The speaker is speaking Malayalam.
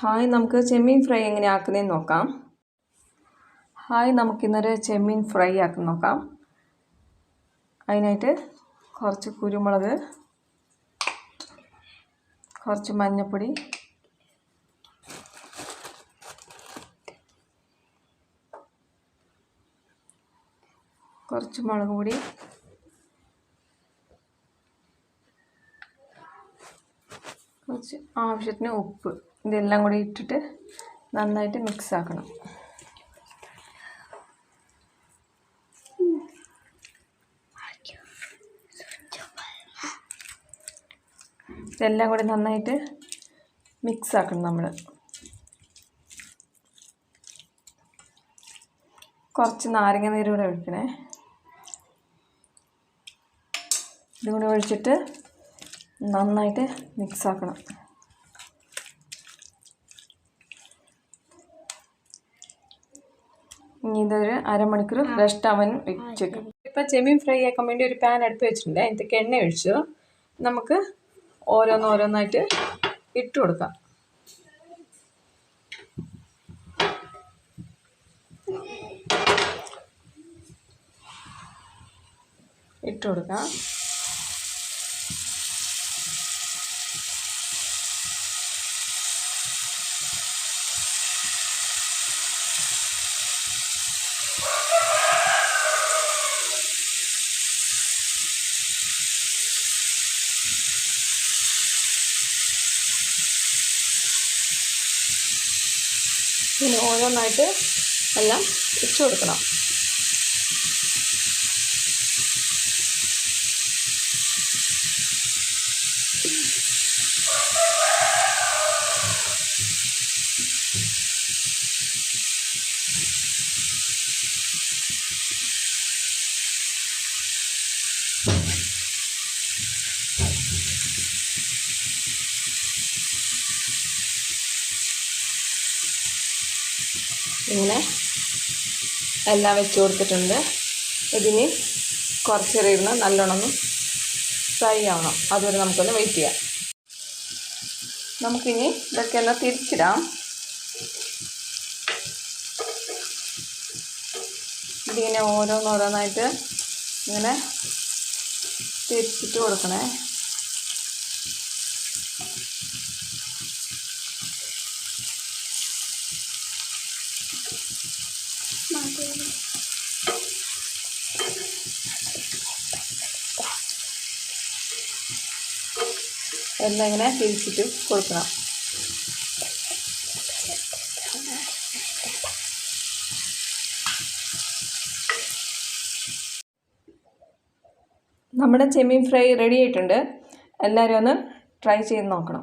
ഹായ് നമുക്ക് ചെമ്മീൻ ഫ്രൈ എങ്ങനെ ആക്കുന്നതെന്ന് നോക്കാം. ഹായ് നമുക്കിന്നൊരു ചെമ്മീൻ ഫ്രൈ ആക്കി നോക്കാം. അതിനായിട്ട് കുറച്ച് കുരുമുളക് കുറച്ച് മഞ്ഞൾപ്പൊടി കുറച്ച് മുളക് പൊടി കുറച്ച് ആവശ്യത്തിന് ഉപ്പ് ഇതെല്ലാം കൂടി ഇട്ടിട്ട് നന്നായിട്ട് മിക്സ് ആക്കണം. ഇതെല്ലാം കൂടി നന്നായിട്ട് മിക്സ് ആക്കണം നമ്മൾ കുറച്ച് നാരങ്ങ നീര് കൂടെ ഒഴിക്കണേ. ഇതും കൂടി ഒഴിച്ചിട്ട് നന്നായിട്ട് മിക്സ് ആക്കണം. ഇനി ഇതൊരു അരമണിക്കൂർ റെസ്റ്റ് ആവാൻ വെച്ചേക്കും. ഇപ്പം ചെമ്മീൻ ഫ്രൈ ആക്കാൻ വേണ്ടി ഒരു പാൻ അടുപ്പ് വെച്ചിട്ടുണ്ട്. അതിനകത്തേക്ക് എണ്ണ ഒഴിച്ചു. നമുക്ക് ഓരോന്നോരോന്നായിട്ട് ഇട്ട് കൊടുക്കാം. ഇട്ട് കൊടുക്കാം. ഇങ്ങനെ ഓരോന്നായിട്ട് എല്ലാം ഇട്ട് കൊടുക്കണം. ഇങ്ങനെ എല്ലാം വെച്ച് കൊടുത്തിട്ടുണ്ട്. ഇതിന് കുറച്ചെറിയിരുന്ന് നല്ലോണം ഫ്രൈ ആവണം. അതുവരെ നമുക്കൊന്ന് വെയിറ്റ് ചെയ്യാം. നമുക്കിനി ഇതൊക്കെ ഒന്ന് തിരിച്ചിടാം. ഇതിങ്ങനെ ഓരോന്നോരോന്നായിട്ട് ഇങ്ങനെ തിരിച്ചിട്ട് കൊടുക്കണേ. എല്ലാം ഇങ്ങനെ തിരിച്ചിട്ട് കൊടുക്കണം. നമ്മുടെ ചെമ്മീൻ ഫ്രൈ റെഡി ആയിട്ടുണ്ട്. എല്ലാവരും ഒന്ന് ട്രൈ ചെയ്ത് നോക്കണം.